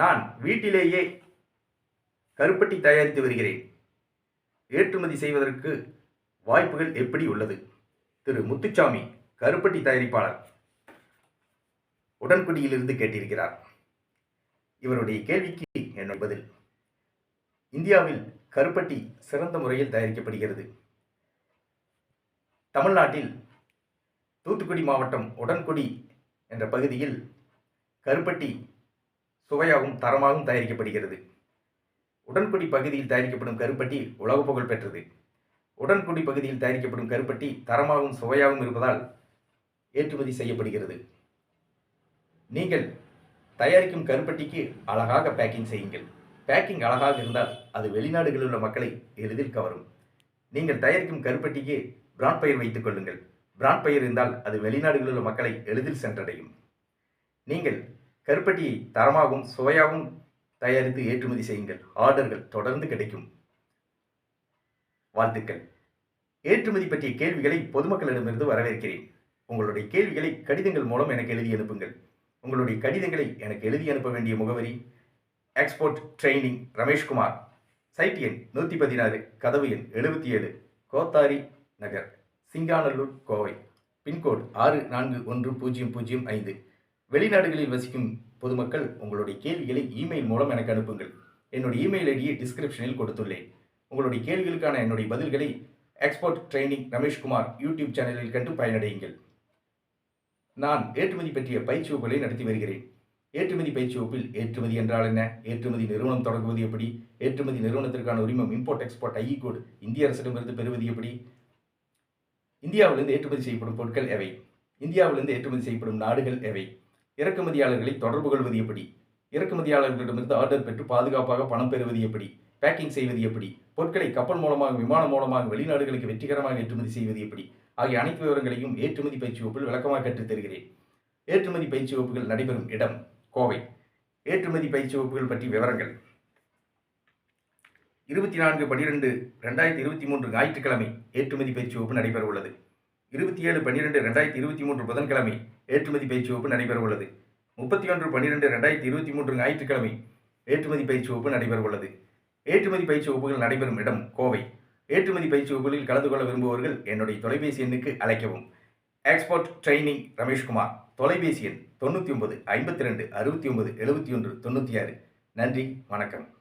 நான் வீட்டிலேயே கருப்பட்டி தயாரித்து வருகிறேன். ஏற்றுமதி செய்வதற்கு வாய்ப்புகள் எப்படி உள்ளது? திரு. முத்துச்சாமி கருப்பட்டி தயாரிப்பாளர் உடன்குடியிலிருந்து கேட்டிருக்கிறார். இவருடைய கேள்விக்கு என்னுடைய பதில்? இந்தியாவில் கருப்பட்டி சிறந்த முறையில் தயாரிக்கப்படுகிறது. தமிழ்நாட்டில் தூத்துக்குடி மாவட்டம் உடன்குடி என்ற பகுதியில் கருப்பட்டி சுவையாகவும் தரமாகவும் தயாரிக்கப்படுகிறது. உடன்குடி பகுதியில் தயாரிக்கப்படும் கருப்பட்டி உலக புகழ் பெற்றது. உடன்குடி பகுதியில் தயாரிக்கப்படும் கருப்பட்டி தரமாகவும் சுவையாகவும் இருப்பதால் ஏற்றுமதி செய்யப்படுகிறது. நீங்கள் தயாரிக்கும் கருப்பட்டிக்கு அழகாக பேக்கிங் செய்யுங்கள். பேக்கிங் அழகாக இருந்தால் அது வெளிநாடுகளில் உள்ள மக்களை எளிதில் கவரும். நீங்கள் தயாரிக்கும் கருப்பட்டிக்கு பிராண்ட் பெயர் வைத்துக் கொள்ளுங்கள். பிராண்ட் பெயர் இருந்தால் அது வெளிநாடுகளில் உள்ள மக்களை எளிதில் சென்றடையும். நீங்கள் கருப்பட்டியை தரமாகவும் சுவையாகவும் தயாரித்து ஏற்றுமதி செய்யுங்கள். ஆர்டர்கள் தொடர்ந்து கிடைக்கும். வாழ்த்துக்கள். ஏற்றுமதி பற்றிய கேள்விகளை பொதுமக்களிடமிருந்து வரவேற்கிறேன். உங்களுடைய கேள்விகளை கடிதங்கள் மூலம் எனக்கு எழுதி அனுப்புங்கள். உங்களுடைய கடிதங்களை எனக்கு எழுதி அனுப்ப வேண்டிய முகவரி எக்ஸ்போர்ட் ட்ரைனிங் ரமேஷ்குமார் சைட் எண் நூற்றி பதினாறு கதவு எண் எழுபத்தி ஏழு கோத்தாரி நகர் சிங்காநல்லூர் கோவை. பின்கோடு ஆறு நான்கு ஒன்று பூஜ்ஜியம் பூஜ்ஜியம் ஐந்து. வெளிநாடுகளில் வசிக்கும் பொதுமக்கள் உங்களுடைய கேள்விகளை இமெயில் மூலம் எனக்கு அனுப்புங்கள். என்னுடைய இமெயில் ஐடியை டிஸ்கிரிப்ஷனில் கொடுத்துள்ளேன். உங்களுடைய கேள்விகளுக்கான என்னுடைய பதில்களை எக்ஸ்போர்ட் ட்ரைனிங் ரமேஷ்குமார் யூடியூப் சேனலில் கண்டு பயனடையுங்கள். நான் ஏற்றுமதி பற்றிய பயிற்சி வகுப்புகளை நடத்தி வருகிறேன். ஏற்றுமதி பயிற்சி வகுப்பில் ஏற்றுமதி என்றால் என்ன? ஏற்றுமதி நிறுவனம் தொடங்குவது எப்படி? ஏற்றுமதி நிறுவனத்திற்கான உரிமம் இம்போர்ட் எக்ஸ்போர்ட் ஐஇ கோடு இந்திய அரசிடமிருந்து பெறுவது எப்படி? இந்தியாவிலிருந்து ஏற்றுமதி செய்யப்படும் பொருட்கள் எவை? இந்தியாவிலிருந்து ஏற்றுமதி செய்யப்படும் நாடுகள் எவை? இறக்குமதியாளர்களை தொடர்பு கொள்வது எப்படி? இறக்குமதியாளர்களிடமிருந்து ஆர்டர் பெற்று பாதுகாப்பாக பணம் பெறுவது எப்படி? பேக்கிங் செய்வது எப்படி? பொருட்களை கப்பல் மூலமாக விமானம் மூலமாக வெளிநாடுகளுக்கு வெற்றிகரமாக ஏற்றுமதி செய்வது எப்படி? ஆகிய அனைத்து விவரங்களையும் ஏற்றுமதி பயிற்சி வகுப்பில் விளக்கமாக கற்றுத் தருகிறேன். ஏற்றுமதி பயிற்சி வகுப்புகள் நடைபெறும் இடம் கோவை. ஏற்றுமதி பயிற்சி வகுப்புகள் பற்றி விவரங்கள். இருபத்தி நான்கு பன்னிரெண்டு ரெண்டாயிரத்தி இருபத்தி மூன்று ஞாயிற்றுக்கிழமை ஏற்றுமதி பயிற்சி வகுப்பு நடைபெற உள்ளது இருபத்தி ஏழு பன்னிரெண்டு ரெண்டாயிரத்தி இருபத்தி மூன்று புதன்கிழமை ஏற்றுமதி பயிற்சி வகுப்பு நடைபெற உள்ளது முப்பத்தி ஒன்று பன்னிரெண்டு ரெண்டாயிரத்தி இருபத்தி மூன்று ஞாயிற்றுக்கிழமை ஏற்றுமதி பயிற்சி வகுப்பு நடைபெற உள்ளது ஏற்றுமதி பயிற்சி வகுப்புகள் நடைபெறும் இடம் கோவை. ஏற்றுமதி பயிற்சி வகுப்புகளில் கலந்து கொள்ள விரும்புபவர்கள் என்னுடைய தொலைபேசி எண்ணுக்கு அழைக்கவும். Export training Rameshkumar. தொலைபேசி எண் தொண்ணூற்றி ஒன்பது ஐம்பத்தி ரெண்டு அறுபத்தி ஒன்பது எழுபத்தி ஒன்று தொண்ணூற்றி ஆறு. நன்றி வணக்கம்.